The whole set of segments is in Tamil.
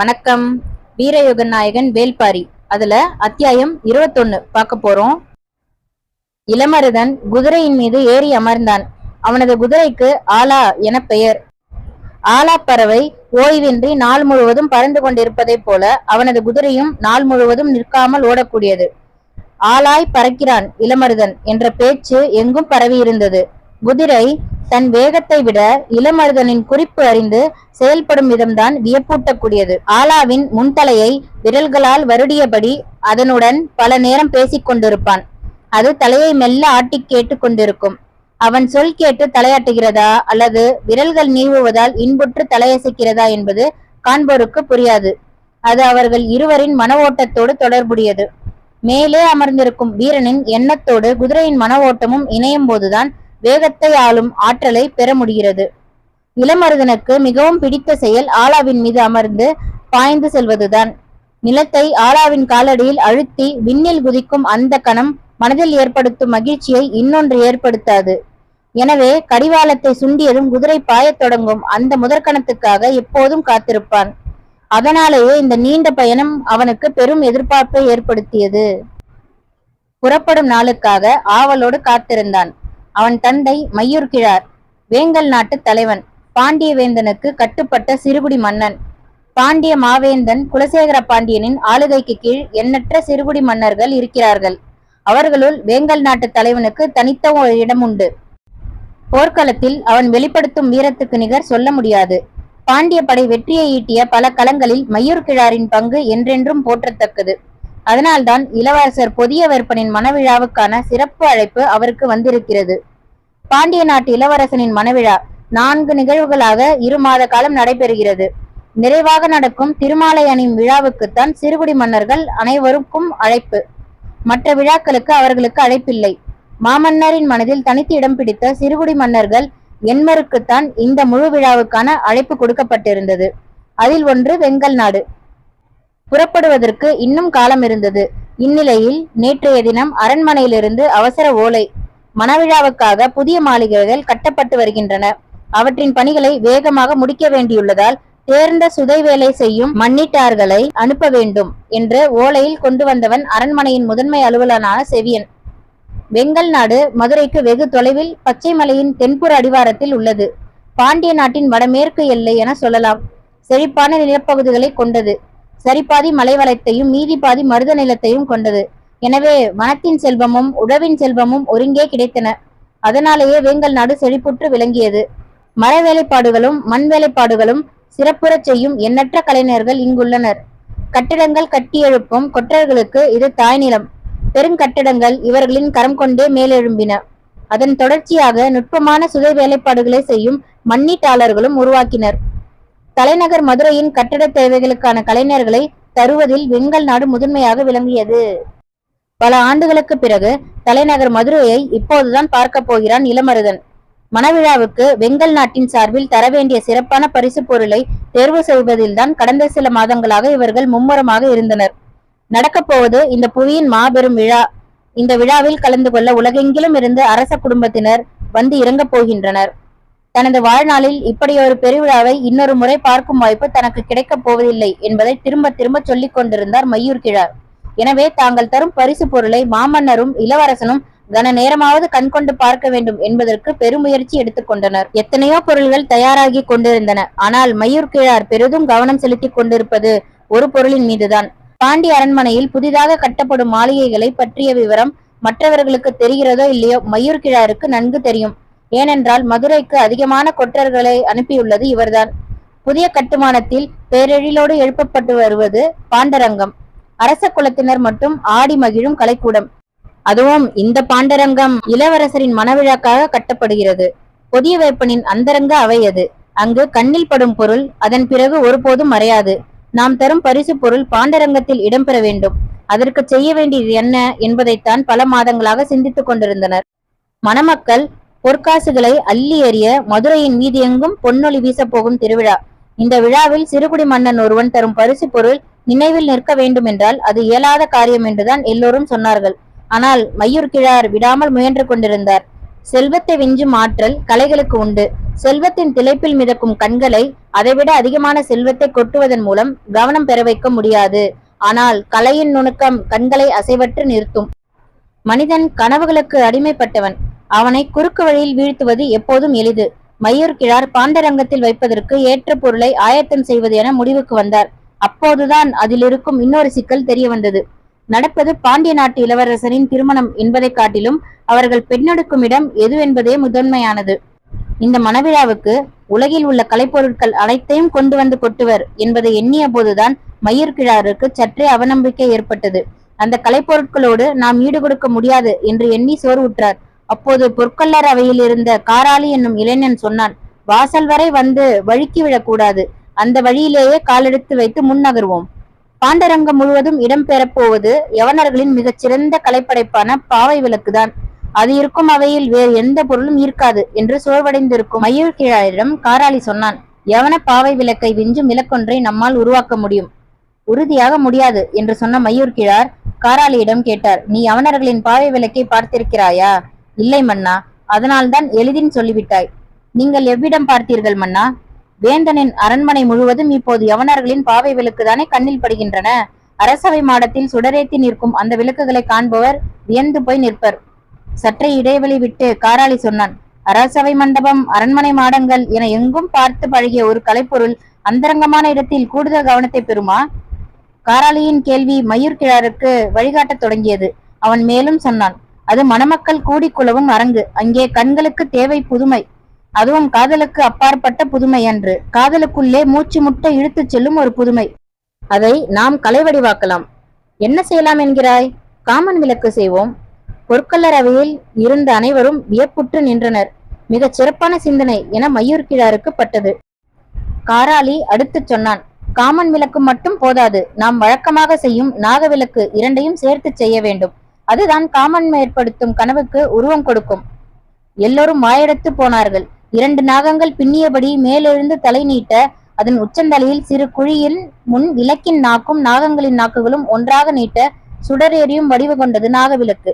வணக்கம். வீரயுகன் நாயகன் வேல்பாரி. அதுல அத்தியாயம் இருபத்தொன்னு பார்க்க போறோம். இளமருதன் குதிரையின் மீது ஏறி அமர்ந்தான். அவனது குதிரைக்கு ஆலா என பெயர். ஆலா பறவை ஓய்வின்றி நாள் முழுவதும் பறந்து கொண்டிருப்பதைப் போல அவனது குதிரையும் நாள் முழுவதும் நிற்காமல் ஓடக்கூடியது. ஆளாய் பறக்கிறான் இளமருதன் என்ற பேச்சு எங்கும் பரவி இருந்தது குதிரை தன் வேகத்தை விட இளமருதனின் குறிப்பு அறிந்து செயல்படும் விதம்தான் வியப்பூட்டக்கூடியது. ஆலாவின் முன்தலையை விரல்களால் வருடியபடி அதனுடன் பல நேரம் பேசிக் கொண்டிருப்பான். அது தலையை மெல்ல ஆட்டிக் கேட்டு கொண்டிருக்கும். அவன் சொல் கேட்டு தலையாட்டுகிறதா அல்லது விரல்கள் நீவுவதால் இன்புற்று தலையசைக்கிறதா என்பது காண்போருக்கு புரியாது. அது அவர்கள் இருவரின் மன ஓட்டத்தோடு தொடர்புடையது. மேலே அமர்ந்திருக்கும் வீரனின் எண்ணத்தோடு குதிரையின் மன ஓட்டமும் இணையும் போதுதான் வேகத்தை ஆளும் ஆற்றலை பெற முடிகிறது. நிலமருதனுக்கு மிகவும் பிடித்த செயல் ஆலாவின் மீது அமர்ந்து பாய்ந்து செல்வதுதான். நிலத்தை ஆலாவின் காலடியில் அழுத்தி விண்ணில் குதிக்கும் அந்த கணம் மனதில் ஏற்படுத்தும் மகிழ்ச்சியை இன்னொன்று ஏற்படுத்தாது. எனவே கடிவாளத்தை சுண்டியதும் குதிரை பாயத் தொடங்கும் அந்த முதற்கணத்துக்காக எப்போதும் காத்திருப்பான். அதனாலேயே இந்த நீண்ட பயணம் அவனுக்கு பெரும் எதிர்பார்ப்பை ஏற்படுத்தியது. புறப்படும் நாளுக்காக ஆவலோடு காத்திருந்தான். அவன் தந்தை மையூர்கிழார் வேங்கல் நாட்டு தலைவன் பாண்டிய வேந்தனுக்கு கட்டுப்பட்ட சிறுகுடி மன்னன். பாண்டிய மாவேந்தன் குலசேகர பாண்டியனின் ஆளுகைக்கு கீழ் எண்ணற்ற சிறுகுடி மன்னர்கள் இருக்கிறார்கள். அவர்களுள் வேங்கல் நாட்டு தலைவனுக்கு தனித்த ஒரு இடம் உண்டு. போர்க்களத்தில் அவன் வெளிப்படுத்தும் வீரத்துக்கு நிகர் சொல்ல முடியாது. பாண்டிய படை வெற்றியை ஈட்டிய பல களங்களில் மையூர் கிழாரின் பங்கு என்றென்றும் போற்றத்தக்கது. அதனால்தான் இளவரசர் பொதிய வேற்பனின் மனவிழாவுக்கான சிறப்பு அழைப்பு அவருக்கு வந்திருக்கிறது. பாண்டிய நாட்டு இளவரசனின் மனவிழா நான்கு நிகழ்வுகளாக இரு மாத காலம் நடைபெறுகிறது. நிறைவாக நடக்கும் திருமாலை அணியும் விழாவுக்குத்தான் சிறுகுடி மன்னர்கள் அனைவருக்கும் அழைப்பு. மற்ற விழாக்களுக்கு அவர்களுக்கு அழைப்பில்லை. மாமன்னரின் மனதில் தனித்து இடம் பிடித்த சிறுகுடி மன்னர்கள் எண்மருக்குத்தான் இந்த முழு விழாவுக்கான அழைப்பு கொடுக்கப்பட்டிருந்தது. அதில் ஒன்று வெங்கல் நாடு. புறப்படுவதற்கு இன்னும் காலம் இருந்தது. இந்நிலையில் நேற்றைய தினம் அரண்மனையிலிருந்து அவசர ஓலை மணவிழாவுக்காக புதிய மாளிகைகள் கட்டப்பட்டு வருகின்றன. அவற்றின் பணிகளை வேகமாக முடிக்க வேண்டியுள்ளதால் தேர்ந்த சுதை வேலை செய்யும் மன்னிட்டார்களை அனுப்ப வேண்டும் என்று ஓலையில் கொண்டு வந்தவன் அரண்மனையின் முதன்மை அலுவலனான செவியன். வெங்கல் நாடு மதுரைக்கு வெகு தொலைவில் பச்சை மலையின் தென்புற அடிவாரத்தில் உள்ளது. பாண்டிய நாட்டின் வடமேற்கு எல்லை என சொல்லலாம். செழிப்பான நிலப்பகுதிகளை கொண்டது. சரிபாதி மலைவளத்தையும் மீதி பாதி மருத நிலத்தையும் கொண்டது. எனவே வனத்தின் செல்வமும் உழவின் செல்வமும் ஒருங்கே கிடைத்தன. அதனாலேயே வேங்கல் நாடு செழிப்புற்று விளங்கியது. மர வேலைப்பாடுகளும் மண் வேலைப்பாடுகளும் சிறப்புறச் செய்யும் எண்ணற்ற கலைஞர்கள் இங்குள்ளனர். கட்டிடங்கள் கட்டியெழுப்பும் கொற்றர்களுக்கு இது தாய்நிலம். பெருங்கட்டிடங்கள் இவர்களின் கரம் கொண்டே மேலெழும்பின. அதன் தொடர்ச்சியாக நுட்பமான சுதை வேலைப்பாடுகளை செய்யும் மண்ணீட்டாளர்களும் உருவாக்கினர். தலைநகர் மதுரையின் கட்டட தேவைகளுக்கான கலைஞர்களை தருவதில் வெங்கல் நாடு முதன்மையாக விளங்கியது. பல ஆண்டுகளுக்கு பிறகு தலைநகர் மதுரையை இப்போதுதான் பார்க்க போகிறான் இளமருதன். மணவிழாவுக்கு வெங்கல் நாட்டின் சார்பில் தர வேண்டிய சிறப்பான பரிசு பொருளை தேர்வு செய்வதில்தான் கடந்த சில மாதங்களாக இவர்கள் மும்முரமாக இருந்தனர். நடக்கப் போவது இந்த புவியின் மாபெரும் விழா. இந்த விழாவில் கலந்து கொள்ள உலகெங்கிலும் இருந்து அரச குடும்பத்தினர் வந்து இறங்கப் போகின்றனர். தனது வாழ்நாளில் இப்படி ஒரு பெருவிழாவை இன்னொரு முறை பார்க்கும் வாய்ப்பு தனக்கு கிடைக்கப் போவதில்லை என்பதை திரும்ப திரும்ப சொல்லிக் கொண்டிருந்தார் மையூர் கிழார். எனவே தாங்கள் தரும் பரிசு பொருளை மாமன்னரும் இளவரசனும் கன நேரமாவது கண்கொண்டு பார்க்க வேண்டும் என்பதற்கு பெருமுயற்சி எடுத்துக்கொண்டனர் எத்தனையோ பொருள்கள் தயாராகி கொண்டிருந்தன. ஆனால் மயூர் கிழார் பெரிதும் கவனம் செலுத்திக் கொண்டிருப்பது ஒரு பொருளின் மீதுதான். பாண்டி அரண்மனையில் புதிதாக கட்டப்படும் மாளிகைகளை பற்றிய விவரம் மற்றவர்களுக்கு தெரிகிறதோ இல்லையோ மயூர் கிழாருக்கு நன்கு தெரியும். ஏனென்றால் மதுரைக்கு அதிகமான கொற்றர்களை அனுப்பியுள்ளது இவர்தான். புதிய கட்டுமானத்தில் பேரெழிலோடு எழுப்பப்பட்டு வருவது பாண்டரங்கம். அரச குலத்தினர் மட்டும் ஆடி மகிழும் கலைக்கூடம். அதுவும் இந்த பாண்டரங்கம் இளவரசரின் மனவிழாக்காக கட்டப்படுகிறது. புதிய வேப்பனின் அந்தரங்க அவை அது. அங்கு கண்ணில் படும் பொருள் அதன் பிறகு ஒருபோதும் மறையாது. நாம் தரும் பரிசு பொருள் பாண்டரங்கத்தில் இடம்பெற வேண்டும். அதற்கு செய்ய வேண்டியது என்ன என்பதைத்தான் பல மாதங்களாக சிந்தித்துக் கொண்டிருந்தனர். மணமக்கள் பொற்காசுகளை அள்ளி எறிய மதுரையின் மீதியெங்கும் பொன்னொழி வீசப்போகும் திருவிழா. இந்த விழாவில் சிறுகுடி மன்னன் ஒருவன் தரும் பரிசு பொருள் நினைவில் நிற்க வேண்டும் என்றால் அது இயலாத காரியம் என்றுதான் எல்லோரும் சொன்னார்கள். ஆனால் மையூர் கிழார் விடாமல் முயன்று கொண்டிருந்தார். செல்வத்தை விஞ்சும் ஆற்றல் கலைகளுக்கு உண்டு. செல்வத்தின் திளைப்பில் மிதக்கும் கண்களை அதைவிட அதிகமான செல்வத்தை கொட்டுவதன் மூலம் கவனம் பெற வைக்க முடியாது. ஆனால் கலையின் நுணுக்கம் கண்களை அசைவற்று நிறுத்தும். மனிதன் கனவுகளுக்கு அடிமைப்பட்டவன். அவனை குறுக்கு வழியில் வீழ்த்துவது எப்போதும் எளிது. மயூர் கிழார் பாண்டரங்கத்தில் வைப்பதற்கு ஏற்ற பொருளை ஆயத்தம் செய்வது என முடிவுக்கு வந்தார். அப்போதுதான் அதில் இருக்கும் இன்னொரு சிக்கல் தெரிய வந்தது. நடப்பது பாண்டிய நாட்டு இளவரசரின் திருமணம் என்பதைக் காட்டிலும் அவர்கள் பெண்ணெடுக்கும் இடம் எது என்பதே முதன்மையானது. இந்த மணவிழாவுக்கு உலகில் உள்ள கலைப்பொருட்கள் அனைத்தையும் கொண்டு வந்து கொட்டுவர் என்பதை எண்ணிய போதுதான் மயூர் கிழாருக்கு சற்றே அவநம்பிக்கை ஏற்பட்டது. அந்த கலைப்பொருட்களோடு நாம் ஈடு கொடுக்க முடியாது என்று எண்ணி சோர்வுற்றார். அப்போது பொற்கொல்லர் அவையில் இருந்த காராளி என்னும் இளைஞன் சொன்னான் வாசல் வரை வந்து வழுக்கி விழக்கூடாது அந்த வழியிலேயே காலெடுத்து வைத்து முன்னகர்வோம் பாண்டரங்கம் முழுவதும் இடம்பெறப்போவது யவனர்களின் மிகச்சிறந்த கலைப்படைப்பான பாவை விளக்குதான். அது இருக்கும் அவையில் வேறு எந்த பொருளும் ஈர்க்காது என்று சோர்வடைந்திருக்கும் மயூர் கிழாரிடம் காராளி சொன்னான் யவன பாவை விளக்கை விஞ்சும் விளக்கொன்றை நம்மால் உருவாக்க முடியும். உறுதியாக முடியாது என்று சொன்ன மயூர் கிழார் காராளியிடம் கேட்டார் நீ யவனர்களின் பாவை விளக்கை பார்த்திருக்கிறாயா? இல்லை மன்னா அதனால்தான் எளிதின் சொல்லிவிட்டாய். நீங்கள் எவ்விடம் பார்த்தீர்கள் மன்னா? வேந்தனின் அரண்மனை முழுவதும் இப்போது யவனர்களின் பாவை விளக்குதானே கண்ணில் படுகின்றன. அரசவை மாடத்தில் சுடரேத்தி நிற்கும் அந்த விளக்குகளை காண்பவர் வியந்து போய் நிற்பர். சற்றே இடைவெளி விட்டு காராளி சொன்னான் அரசவை மண்டபம் அரண்மனை மாடங்கள் என எங்கும் பார்த்து பழகிய ஒரு கலைப்பொருள் அந்தரங்கமான இடத்தில் கூடுதல் கவனத்தை பெறுமா? காராளியின் கேள்வி மயூர் கிழாருக்கு வழிகாட்டத் தொடங்கியது. அவன் மேலும் சொன்னான் அது மணமக்கள் கூடிக்குளவும் அரங்கு. அங்கே கண்களுக்கு தேவை புதுமை. அதுவும் காதலுக்கு அப்பாற்பட்ட புதுமை அன்று. காதலுக்குள்ளே மூச்சு முட்டை இழுத்துச் செல்லும் ஒரு புதுமை. அதை நாம் கலைவடிவாக்கலாம். என்ன செய்யலாம் என்கிறாய்? காமன் விளக்கு செய்வோம். பொற்கொல்லர் இருந்த அனைவரும் வியப்புற்று நின்றனர். மிகச் சிறப்பான சிந்தனை என மயூர் கிழாருக்கு பட்டது. காராளி அடுத்துச் சொன்னான் காமன் விளக்கு மட்டும் போதாது. நாம் வழக்கமாக செய்யும் நாக விளக்கு இரண்டையும் சேர்த்து செய்ய வேண்டும். அதுதான் காமன் ஏற்படுத்தும் கனவுக்கு உருவம் கொடுக்கும். எல்லோரும் வாயெடுத்து போனார்கள். இரண்டு நாகங்கள் பின்னியபடி மேலெழுந்து தலை நீட்ட அதன் உச்சந்தலையில் சிறு குழியில் முன் விளக்கின் நாக்கும் நாகங்களின் நாக்குகளும் ஒன்றாக நீட்ட சுடர் எரியும் வடிவு கொண்டது நாகவிளக்கு.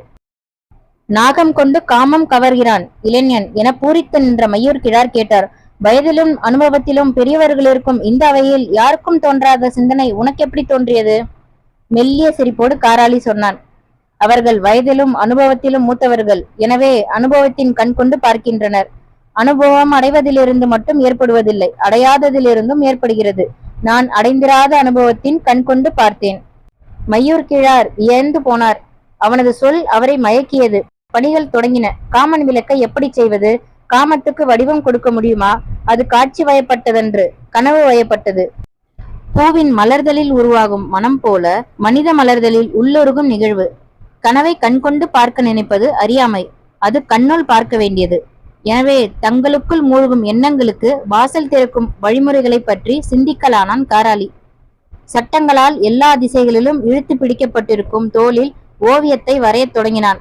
நாகம் கொண்டு காமம் கவர்கிறான் இளைஞன் என பூரித்து நின்ற மையூர் கிழார் கேட்டார் வயதிலும் அனுபவத்திலும் பெரியவர்கள் இருக்கும் இந்த அவையில் யாருக்கும் தோன்றாத சிந்தனை உனக்கு எப்படி தோன்றியது? மெல்லிய சிரிப்போடு காராளி சொன்னான் அவர்கள் வயதிலும் அனுபவத்திலும் மூத்தவர்கள். எனவே அனுபவத்தின் கண் கொண்டு பார்க்கின்றனர். அனுபவம் அடைவதிலிருந்து மட்டும் ஏற்படுவதில்லை அடையாததிலிருந்தும் ஏற்படுகிறது. நான் அடைந்திராத அனுபவத்தின் கண் கொண்டு பார்த்தேன். மையூர் கிழார் வியந்து போனார். அவனது சொல் அவரை மயக்கியது. பணிகள் தொடங்கின. காமன் விளக்கை எப்படி செய்வது? காமத்துக்கு வடிவம் கொடுக்க முடியுமா? அது காட்சி வயப்பட்டதன்று கனவு வயப்பட்டது. பூவின் மலர்தலில் உருவாகும் மனம் போல மனித மலர்தலில் உள்ளொருகும் நிகழ்வு. கனவை கண்கொண்டு பார்க்க நினைப்பது அறியாமை. அது கண்ணுள் பார்க்க வேண்டியது. எனவே தங்களுக்குள் மூழ்கும் எண்ணங்களுக்கு வாசல் திறக்கும் வழிமுறைகளை பற்றி சிந்திக்கலானான் காராளி சட்டங்களால் எல்லா திசைகளிலும் இழுத்து பிடிக்கப்பட்டிருக்கும் தோளில் ஓவியத்தை வரையத் தொடங்கினான்.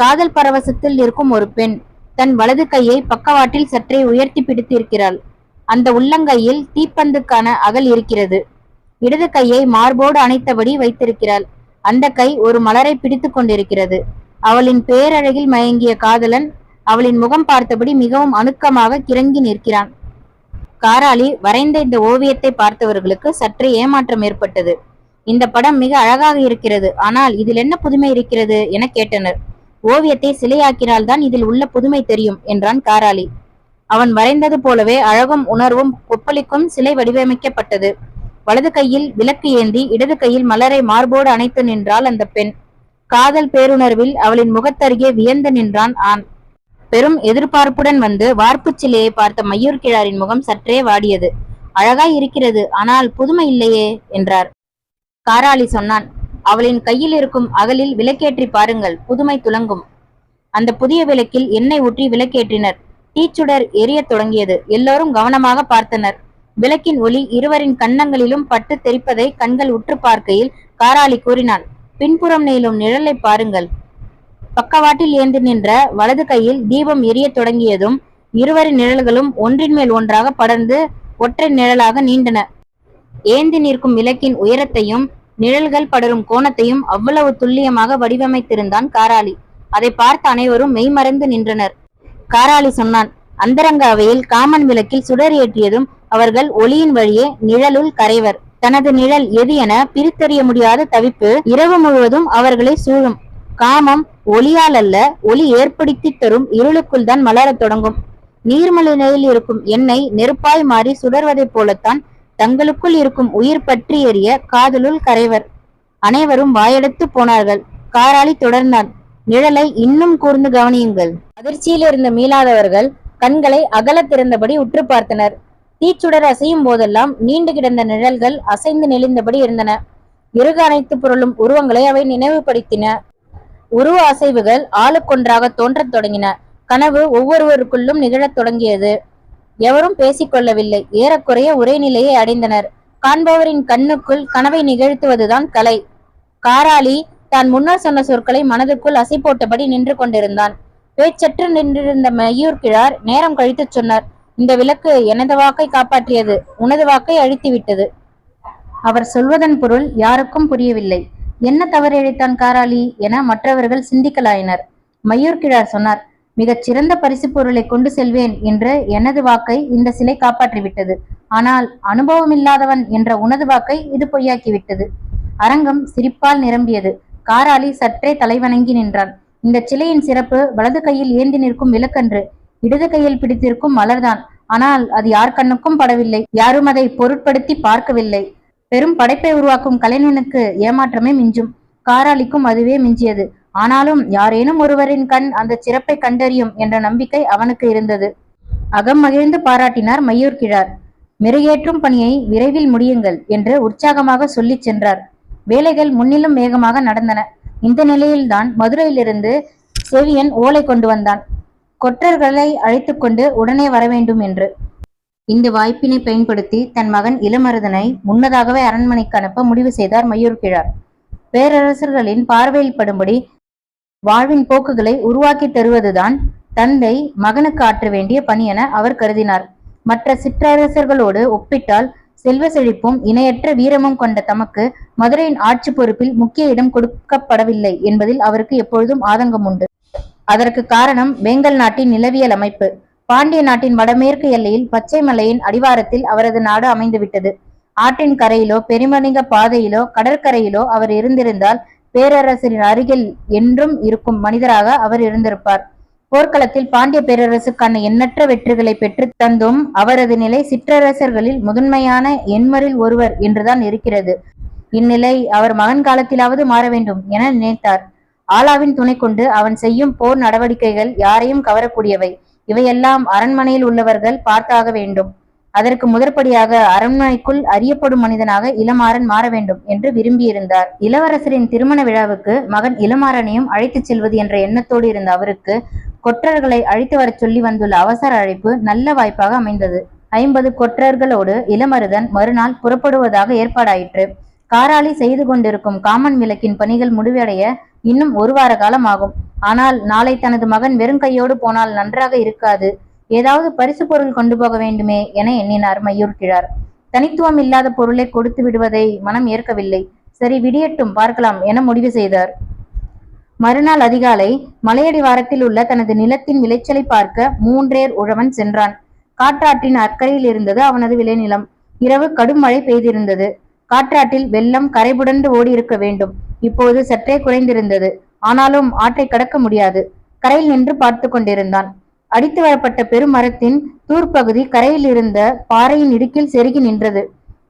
காதல் பரவசத்தில் இருக்கும் ஒரு பெண் தன் வலது கையை பக்கவாட்டில் சற்றே உயர்த்தி பிடித்திருக்கிறாள். அந்த உள்ளங்கையில் தீப்பந்துக்கான அகல் இருக்கிறது. இடது கையை மார்போடு அணைத்தபடி வைத்திருக்கிறாள். அந்த கை ஒரு மலரை பிடித்துக் கொண்டிருக்கிறது. அவளின் பேரழகில் மயங்கிய காதலன் அவளின் முகம் பார்த்தபடி மிகவும் அணுக்கமாக கிறங்கி நிற்கிறான். காராளி வரைந்த இந்த ஓவியத்தை பார்த்தவர்களுக்கு சற்று ஏமாற்றம் ஏற்பட்டது. இந்த படம் மிக அழகாக இருக்கிறது ஆனால் இதில் என்ன புதுமை இருக்கிறது என கேட்டனர். ஓவியத்தை சிலையாக்கினால்தான் இதில் உள்ள புதுமை தெரியும் என்றான் காராளி அவன் வரைந்தது போலவே அழகும் உணர்வும் கொப்பளிக்கும் சிலை வடிவமைக்கப்பட்டது. வலது கையில் விளக்கு ஏந்தி இடது கையில் மலரை மார்போடு அணைத்து நின்றாள் அந்த பெண். காதல் பேருணர்வில் அவளின் முகத்தருகே வியந்து நின்றான் ஆண். பெரும் எதிர்பார்ப்புடன் வந்து வார்ப்புச் சிலையை பார்த்த மயூர் கிழாரின் முகம் சற்றே வாடியது. அழகாய் இருக்கிறது ஆனால் புதுமை இல்லையே என்றார். காராளி சொன்னான் அவளின் கையில் இருக்கும் அகலில் விளக்கேற்றி பாருங்கள் புதுமை துலங்கும் அந்த புதிய விளக்கில் எண்ணெய் ஊற்றி விளக்கேற்றினர். தீச்சுடர் எரியத் தொடங்கியது. எல்லோரும் கவனமாக பார்த்தனர். விளக்கின் ஒளி இருவரின் கன்னங்களிலும் பட்டு தெரிப்பதை கண்கள் உற்று பார்க்கையில் காராளி கூறினான் பின்புறம் நீளும் நிழலை பாருங்கள் பக்கவாட்டில் ஏந்து நின்ற வலது கையில் தீபம் எரியத் தொடங்கியதும் இருவரின் நிழல்களும் ஒன்றின் மேல் ஒன்றாக படர்ந்து ஒற்றை நிழலாக நீண்டன. ஏந்தி நிற்கும் விளக்கின் உயரத்தையும் நிழல்கள் படரும் கோணத்தையும் அவ்வளவு துல்லியமாக வடிவமைத்திருந்தான் காராளி. அதை பார்த்த அனைவரும் மெய்மறந்து நின்றனர். காராளி சொன்னான் அந்தரங்க அவையில் காமன் விளக்கில் சுடர் ஏற்றியதும் அவர்கள் ஒளியின் வழியே நிழலுள் கரைவர். தனது நிழல் எது என பிரித்தறிய முடியாத தவிப்பு இரவு முழுவதும் அவர்களை சூழும். காமம் ஒளியால் அல்ல ஒளி ஏற்படுத்தி தரும் இருளுக்குள் தான் மலரத் தொடங்கும். நீர்மழிநிலையில் இருக்கும் எண்ணெய் நெருப்பாய் மாறி சுடர்வதைப் போலத்தான் தங்களுக்குள் இருக்கும் உயிர் பற்றி எறிய காதலுள் கரைவர். அனைவரும் வாயெடுத்து போனார்கள். காராளி தொடர்ந்தான். நிழலை இன்னும் கூர்ந்து கவனியுங்கள். அதிர்ச்சியில் இருந்த மீளாதவர்கள் கண்களை அகல திறந்தபடி உற்று பார்த்தனர். தீச்சுடர் அசையும் போதெல்லாம் நீண்டு கிடந்த நிழல்கள் அசைந்து நெளிந்தபடி இருந்தன. இருக அனைத்து பொருளும் உருவங்களை அவை நினைவுபடுத்தின. உருவ அசைவுகள் ஆளுக்கொன்றாக தோன்றத் தொடங்கின. கனவு ஒவ்வொருவருக்குள்ளும் நிகழத் தொடங்கியது. எவரும் பேசிக்கொள்ளவில்லை. ஏறக்குறைய ஒரே நிலையை அடைந்தனர். காண்பவரின் கண்ணுக்குள் கனவை நிகழ்த்துவதுதான் கலை. காராளி தான் முன்னர் சொன்ன சொற்களை மனதுக்குள் அசை போட்டபடி நின்று கொண்டிருந்தான். பேச்சற்று நின்றிருந்த மையூர் கிழார் நேரம் கழித்துச் சொன்னார். இந்த விளக்கு எனது வாக்கை காப்பாற்றியது உனது வாக்கை அழித்து விட்டது. அவர் சொல்வதன் பொருள் யாருக்கும் புரியவில்லை. என்ன தவறு இழைத்தான் காராளி என மற்றவர்கள் சிந்திக்கலாயினர். மையூர் கிழார் சொன்னார் மிகச் சிறந்த பரிசு பொருளை கொண்டு செல்வேன் என்று எனது வாக்கை இந்த சிலை காப்பாற்றிவிட்டது. ஆனால் அனுபவமில்லாதவன் என்ற உனது வாக்கை இது பொய்யாக்கிவிட்டது. அரங்கம் சிரிப்பால் நிரம்பியது. காராளி சற்றே தலைவணங்கி நின்றான். இந்த சிலையின் சிறப்பு வலது கையில் ஏந்தி நிற்கும் விளக்கன்று இடது கையில் பிடித்திருக்கும் மலர்தான். ஆனால் அது யார் கண்ணுக்கும் படவில்லை. யாரும் அதை பொருட்படுத்தி பார்க்கவில்லை. பெரும் படைப்பை உருவாக்கும் கலைஞனுக்கு ஏமாற்றமே மிஞ்சும். காராளிக்கும் அதுவே மிஞ்சியது. ஆனாலும் யாரேனும் ஒருவரின் கண் அந்த சிறப்பை கண்டறியும் என்ற நம்பிக்கை அவனுக்கு இருந்தது. அகம் மகிழ்ந்து பாராட்டினார் மையூர் கிழார். மெருகேற்றும் பணியை விரைவில் முடியுங்கள் என்று உற்சாகமாக சொல்லிச் சென்றார். வேலைகள் முன்னிலும் வேகமாக நடந்தன. இந்த நிலையில்தான் மதுரையிலிருந்து செவியன் ஓலை கொண்டு வந்தான். கொற்றர்களை அழைத்துக்கொண்டு உடனே வர வேண்டும் என்று. இந்த வாய்ப்பினை பயன்படுத்தி தன் மகன் இளமருதனை முன்னதாகவே அரண்மனைக்கு அனுப்ப முடிவு செய்தார் மையூர் கிழார் பேரரசர்களின் பார்வையில் படும்படி வாழ்வின் போக்குகளை உருவாக்கி தருவதுதான் தந்தை மகனுக்கு ஆற்ற வேண்டிய பணி என அவர் கருதினார். மற்ற சிற்றரசர்களோடு ஒப்பிட்டால் செல்வ செழிப்பும் இணையற்ற வீரமும் கொண்ட தமக்கு மதுரையின் ஆட்சி பொறுப்பில் முக்கிய இடம் கொடுக்கப்படவில்லை என்பதில் அவருக்கு எப்பொழுதும் ஆதங்கம் உண்டு அதற்கு காரணம் பெங்கல் நாட்டின் நிலவியல் அமைப்பு. பாண்டிய நாட்டின் வடமேற்கு எல்லையில் பச்சை மலையின் அடிவாரத்தில் அவரது நாடு அமைந்துவிட்டது. ஆற்றின் கரையிலோ பெருமணிக பாதையிலோ கடற்கரையிலோ அவர் இருந்திருந்தால் பேரரசரின் அருகில் என்றும் இருக்கும் மனிதராக அவர் இருந்திருப்பார். போர்க்களத்தில் பாண்டிய பேரரசுக்கான எண்ணற்ற வெற்றிகளை பெற்று தந்தும் அவரது நிலை சிற்றரசர்களில் முதன்மையான எண்மரில் ஒருவர் என்றுதான் இருக்கிறது. இந்நிலை அவர் மகன் காலத்திலாவது மாற வேண்டும் என நினைத்தார். ஆலாவின் துணை கொண்டு அவன் செய்யும் போர் நடவடிக்கைகள் யாரையும் கவரக்கூடியவை. இவையெல்லாம் அரண்மனையில் உள்ளவர்கள் பார்த்தாக வேண்டும். அதற்கு முதற்படியாக அரண்மனைக்குள் அறியப்படும் மனிதனாக இளமாறன் மாற வேண்டும் என்று விரும்பியிருந்தார். இளவரசரின் திருமண விழாவுக்கு மகன் இளமாறனையும் அழைத்துச் செல்வது என்ற எண்ணத்தோடு இருந்த அவருக்கு கொற்றர்களை அழைத்து வரச் சொல்லி வந்துள்ள அவசர அழைப்பு நல்ல வாய்ப்பாக அமைந்தது. ஐம்பது கொற்றர்களோடு இளமருதன் மறுநாள் புறப்படுவதாக ஏற்பாடாயிற்று. காராளி செய்து கொண்டிருக்கும் காமன் விளக்கின் பணிகள் முடிவடைய இன்னும் ஒரு வார காலம் ஆகும் ஆனால் நாளை தனது மகன் வெறும் கையோடு போனால் நன்றாக இருக்காது. ஏதாவது பரிசு பொருள் கொண்டு போக வேண்டுமே என எண்ணினார் மையூர் கிழார். தனித்துவம் இல்லாத பொருளை கொடுத்து விடுவதை மனம் ஏற்கவில்லை. சரி விடியட்டும் பார்க்கலாம் என முடிவு செய்தார். மறுநாள் அதிகாலை மலையடி வாரத்தில் உள்ள தனது நிலத்தின் விளைச்சலை பார்க்க மூன்றேர் உழவன் சென்றான். காற்றாற்றின் அக்கறையில் இருந்தது அவனது விளைநிலம். இரவு கடும் மழை பெய்திருந்தது. காற்றாற்றில் வெள்ளம் கரைபுடந்து ஓடியிருக்க வேண்டும். இப்போது சற்றே குறைந்திருந்தது. ஆனாலும் ஆற்றை கடக்க முடியாது. கரையில் நின்று பார்த்து கொண்டிருந்தான். அடித்து வரப்பட்ட பெருமரத்தின் தூர்ப்பகுதி கரையில் இருந்த பாறையின் இடுக்கில் செருகி நின்றது.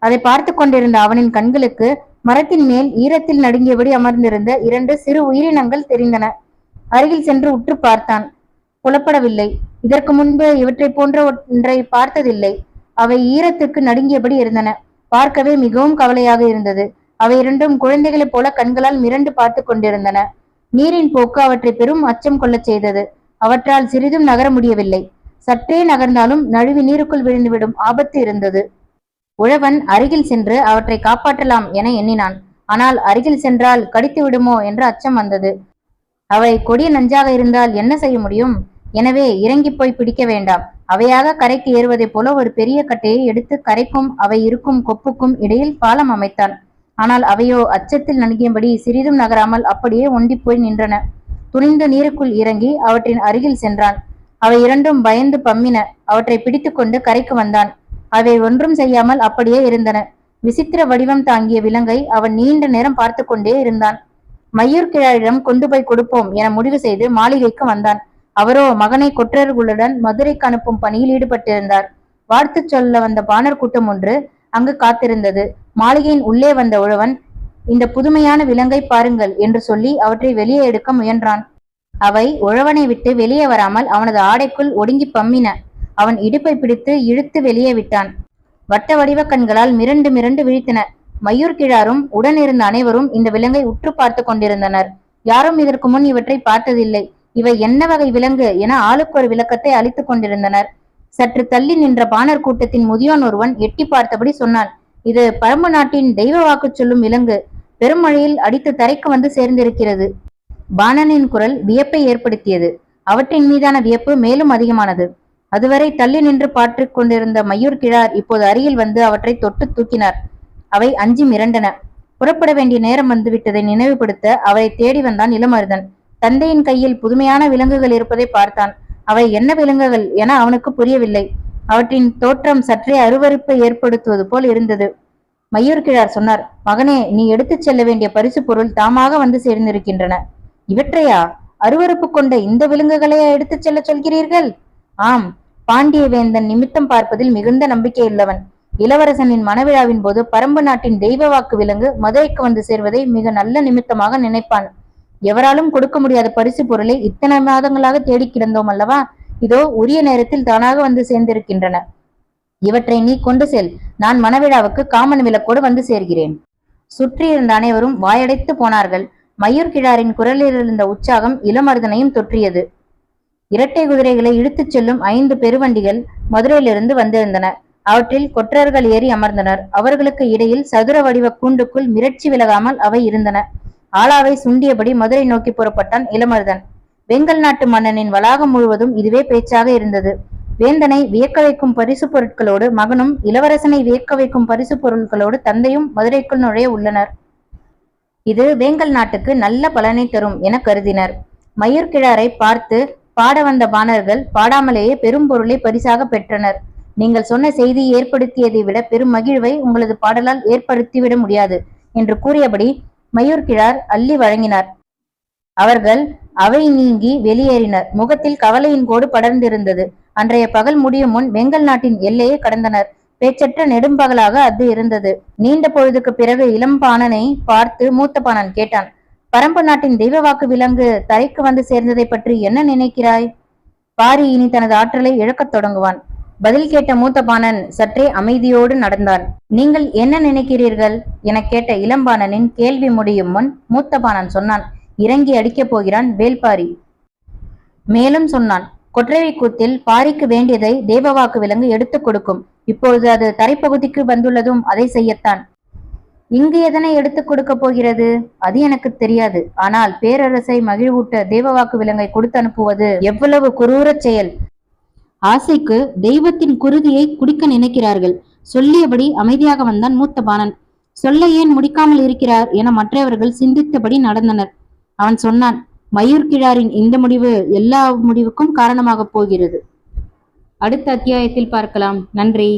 அதை பார்த்து கொண்டிருந்த அவனின் கண்களுக்கு மரத்தின் மேல் ஈரத்தில் நடுங்கியபடி அமர்ந்திருந்த இரண்டு சிறு உயிரினங்கள் தெரிந்தன. அருகில் சென்று உற்று பார்த்தான். புலப்படவில்லை. இதற்கு முன்பு இவற்றை போன்ற ஒன்றை பார்த்ததில்லை. அவை ஈரத்துக்கு நடுங்கியபடி இருந்தன. பார்க்கவே மிகவும் கவலையாக இருந்தது. அவை இரண்டும் குழந்தைகளைப் போல கண்களால் மிரண்டு பார்த்து கொண்டிருந்தன. நீரின் போக்கு அவற்றை பெரும் அச்சம் கொள்ளச் செய்தது. அவற்றால் சிறிதும் நகர முடியவில்லை. சற்றே நகர்ந்தாலும் நழுவி நீருக்குள் விழுந்துவிடும் ஆபத்து இருந்தது. உழவன் அருகில் சென்று அவற்றை காப்பாற்றலாம் என எண்ணினான். ஆனால் அருகில் சென்றால் கடித்து விடுமோ என்ற அச்சம் வந்தது. அவை கொடிய நஞ்சாக இருந்தால் என்ன செய்ய முடியும்? எனவே இறங்கி போய் பிடிக்க வேண்டாம். அவையாக கரைக்கு ஏறுவதைப் போல ஒரு பெரிய கட்டையை எடுத்து கரைக்கும் அவை இருக்கும் கொப்புக்கும் இடையில் பாலம் அமைத்தான். ஆனால் அவையோ அச்சத்தில் நணுகியபடி சிறிதும் நகராமல் அப்படியே ஒண்டி போய் நின்றன. துணிந்து நீருக்குள் இறங்கி அவற்றின் அருகில் சென்றான். அவை இரண்டும் பயந்து பம்மின. அவற்றை பிடித்துக்கொண்டு கரைக்கு வந்தான். அவை ஒன்றும் செய்யாமல் அப்படியே இருந்தன. விசித்திர வடிவம் தாங்கிய விலங்கை அவன் நீண்ட நேரம் பார்த்து கொண்டே இருந்தான். மையூர் கிழாரிடம் கொண்டு போய் கொடுப்போம் என முடிவு செய்து மாளிகைக்கு வந்தான். அவரோ மகனை கொற்றர்களுடன் மதுரைக்கு அனுப்பும் பணியில் ஈடுபட்டிருந்தார். வாழ்த்து சொல்ல வந்த பாணர் கூட்டம் ஒன்று அங்கு காத்திருந்தது. மாளிகையின் உள்ளே வந்த உழவன் இந்த புதுமையான விலங்கை பாருங்கள் என்று சொல்லி அவற்றை வெளியே எடுக்க முயன்றான். அவை உழவனை விட்டு வெளியே வராமல் அவனது ஆடைக்குள் ஒடுங்கி பம்மின அவன் இடுப்பை பிடித்து இழுத்து வெளியே விட்டான். வட்ட வடிவ கண்களால் மிரண்டு மிரண்டு விழித்தன. மயூர் கிழாரும் உடனிருந்த அனைவரும் இந்த விலங்கை உற்று பார்த்து கொண்டிருந்தனர். யாரும் இதற்கு முன் இவற்றை பார்த்ததில்லை. இவை என்ன வகை விலங்கு என ஆளுக்கு ஒரு விளக்கத்தை அளித்துக் கொண்டிருந்தனர். சற்று தள்ளி நின்ற பாணர் கூட்டத்தின் முதியோன் ஒருவன் எட்டி பார்த்தபடி சொன்னான் இது பரம்பு நாட்டின் தெய்வ வாக்கு சொல்லும் விலங்கு. பெருமழையில் அடித்து தரைக்கு வந்து சேர்ந்திருக்கிறது பாணனின் குரல் வியப்பை ஏற்படுத்தியது. அவற்றின் மீதான வியப்பு மேலும் அதிகமானது. அதுவரை தள்ளி நின்று பார்த்துக் கொண்டிருந்த மயூர் கிழார் இப்போது அருகில் வந்து அவற்றை தொட்டு தூக்கினார். அவை அஞ்சி மிரண்டன புறப்பட வேண்டிய நேரம் வந்துவிட்டதை நினைவுபடுத்த அவரை தேடி வந்தான் இளமருதன். தந்தையின் கையில் புதுமையான விலங்குகள் இருப்பதை பார்த்தான். அவை என்ன விலங்குகள் என அவனுக்கு புரியவில்லை. அவற்றின் தோற்றம் சற்றே அருவறுப்பை ஏற்படுத்துவது போல் இருந்தது. மையூர் கிழார் சொன்னார் மகனே நீ எடுத்துச் செல்ல வேண்டிய பரிசு பொருள் தாமாக வந்து சேர்ந்திருக்கின்றன. இவற்றையா? அருவருப்பு கொண்ட இந்த விலங்குகளையா எடுத்துச் செல்ல சொல்கிறீர்கள்? ஆம் பாண்டிய வேந்தன் நிமித்தம் பார்ப்பதில் மிகுந்த நம்பிக்கை உள்ளவன் இளவரசனின் மனவிழாவின் போது பரம்பு நாட்டின் தெய்வ வாக்கு விலங்கு மதுரைக்கு வந்து சேர்வதை மிக நல்ல நிமித்தமாக நினைப்பான். எவராலும் கொடுக்க முடியாத பரிசு பொருளை இத்தனை மாதங்களாக தேடி கிடந்தோம் அல்லவா? இதோ உரிய நேரத்தில் தானாக வந்து சேர்ந்திருக்கின்றன. இவற்றை நீ கொண்டு செல். நான் மனவிழாவுக்கு காமன் விளக்கோடு வந்து சேர்கிறேன். சுற்றியிருந்த அனைவரும் வாயடைத்து போனார்கள். மயூர் கிழாரின் குரலில் இருந்த உற்சாகம் இளமருதனையும் தொற்றியது. இரட்டை குதிரைகளை இழுத்துச் செல்லும் ஐந்து பெருவண்டிகள் மதுரையிலிருந்து வந்திருந்தன. அவற்றில் கொற்றர்கள் ஏறி அமர்ந்தனர். அவர்களுக்கு இடையில் சதுர வடிவ கூண்டுக்குள் மிரட்சி விலகாமல் அவை இருந்தன. ஆளாவை சுண்டியபடி மதுரை நோக்கி புறப்பட்டான் இளமருதன். வெங்கல் நாட்டு மன்னனின் வளாகம் முழுவதும் இதுவே பேச்சாக இருந்தது. வேந்தனை வியக்க வைக்கும் பரிசு பொருட்களோடு மகனும் இளவரசனை வியக்க வைக்கும் பரிசு பொருட்களோடு தந்தையும் மதுரைக்குள் நுழைய உள்ளனர். இது வேங்கல் நாட்டுக்கு நல்ல பலனை தரும் என கருதினர். மயூர் கிழாரை பார்த்து பாட வந்த பாணர்கள் பாடாமலேயே பெரும் பொருளை பரிசாக பெற்றனர். நீங்கள் சொன்ன செய்தி ஏற்படுத்தியதை விட பெரும் மகிழ்வை உங்களது பாடலால் ஏற்படுத்திவிட முடியாது என்று கூறியபடி மயூர் கிழார் அள்ளி வழங்கினார். அவர்கள் அவை நீங்கி வெளியேறினர். முகத்தில் கவலையின் கோடு படர்ந்திருந்தது. அன்றைய பகல் முடியும் முன் வெங்கல் நாட்டின் எல்லையை கடந்தனர். பேச்சற்ற நெடும்பகலாக அது இருந்தது. நீண்ட பொழுதுக்கு பிறகு இளம்பாணனை பார்த்து மூத்த பாணன் கேட்டான் பரம்பு நாட்டின் தெய்வ வாக்கு விலங்கு தரைக்கு வந்து சேர்ந்ததை பற்றி என்ன நினைக்கிறாய்? பாரி இனி தனது ஆற்றலை இழக்கத் தொடங்குவான். பதில் கேட்ட மூத்த பாணன் சற்றே அமைதியோடு நடந்தான். நீங்கள் என்ன நினைக்கிறீர்கள்? என கேட்ட இளம்பாணனின் கேள்வி முடியும் முன் மூத்த பாணன் சொன்னான். இறங்கி அடிக்கப் போகிறான் வேல்பாரி. மேலும் சொன்னான். கொற்றவை கூத்தில் பாரிக்கு வேண்டியதை தேவவாக்கு விலங்கு எடுத்துக் கொடுக்கும். இப்பொழுது அது தரைப்பகுதிக்கு வந்துள்ளதும் அதை செய்யத்தான். இங்கு எதனை எடுத்துக் கொடுக்க போகிறது? அது எனக்கு தெரியாது. ஆனால் பேரரசை மகிழ்வூட்ட தேவவாக்கு விலங்கை கொடுத்து அனுப்புவது எவ்வளவு குரூரச் செயல். ஆசைக்கு தெய்வத்தின் குருதியை குடிக்க நினைக்கிறார்கள். சொல்லியபடி அமைதியாக வந்தான் மூத்த பாணன். சொல்ல ஏன் முடிக்காமல் இருக்கிறார் என மற்றவர்கள் சிந்தித்தபடி நடந்தனர். அவன் சொன்னான் மயூர் கிழாரின் இந்த முடிவு எல்லா முடிவுக்கும் காரணமாக போகிறது. அடுத்த அத்தியாயத்தில் பார்க்கலாம். நன்றி.